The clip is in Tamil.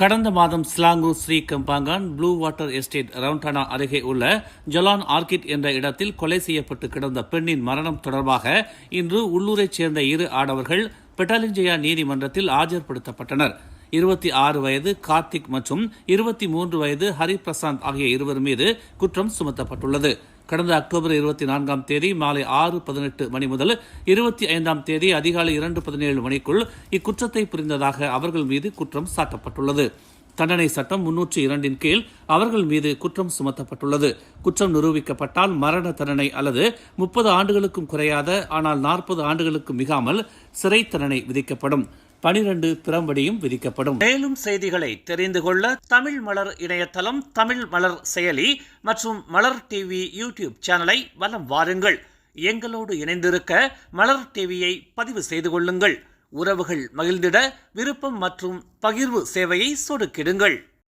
கடந்த மாதம் Selangor Sri Kembangan blue water estate ரவுண்டானா அருகே உள்ள ஜொலான் ஆர்கிட் என்ற இடத்தில் கொலை செய்யப்பட்டு கிடந்த பெண்ணின் மரணம் தொடர்பாக இன்று உள்ளூரைச் சேர்ந்த இரு ஆடவர்கள் பெட்டாலிஞ்சயா நீதிமன்றத்தில் ஆஜர்படுத்தப்பட்டனர். இருபத்தி ஆறு வயது கார்த்திக் மற்றும் இருபத்தி மூன்று வயது ஹரிபிரசாந்த் ஆகிய இருவர் மீது குற்றம் சுமத்தப்பட்டுள்ளது. கடந்த அக்டோபர் இருபத்தி நான்காம் தேதி மாலை ஆறு பதினெட்டு மணி முதல் இருபத்தி ஐந்தாம் தேதி அதிகாலை இரண்டு பதினேழு மணிக்குள் இக்குற்றத்தை புரிந்ததாக அவர்கள் மீது குற்றம் சாட்டப்பட்டுள்ளது. தண்டனை சட்டம் முன்னூற்றி இரண்டின் கீழ் அவர்கள் மீது குற்றம் சுமத்தப்பட்டுள்ளது. குற்றம் நிரூபிக்கப்பட்டால் மரண தண்டனை அல்லது முப்பது ஆண்டுகளுக்கும் குறையாத ஆனால் நாற்பது ஆண்டுகளுக்கு மிகாமல் சிறை தண்டனை விதிக்கப்படும். பனிரெண்டு பிறம்படியும் விதிக்கப்படும். மேலும் செய்திகளை தெரிந்து கொள்ள தமிழ் மலர் இணையதளம் தமிழ் மலர் செயலி மற்றும் மலர் டிவி யூடியூப் சேனலை வலம் வாருங்கள். எங்களோடு இணைந்திருக்க மலர் டிவியை பதிவு செய்து கொள்ளுங்கள். உறவுகள் மகிழ்ந்திட விருப்பம் மற்றும் பகிர்வு சேவையை சொடுக்கிடுங்கள்.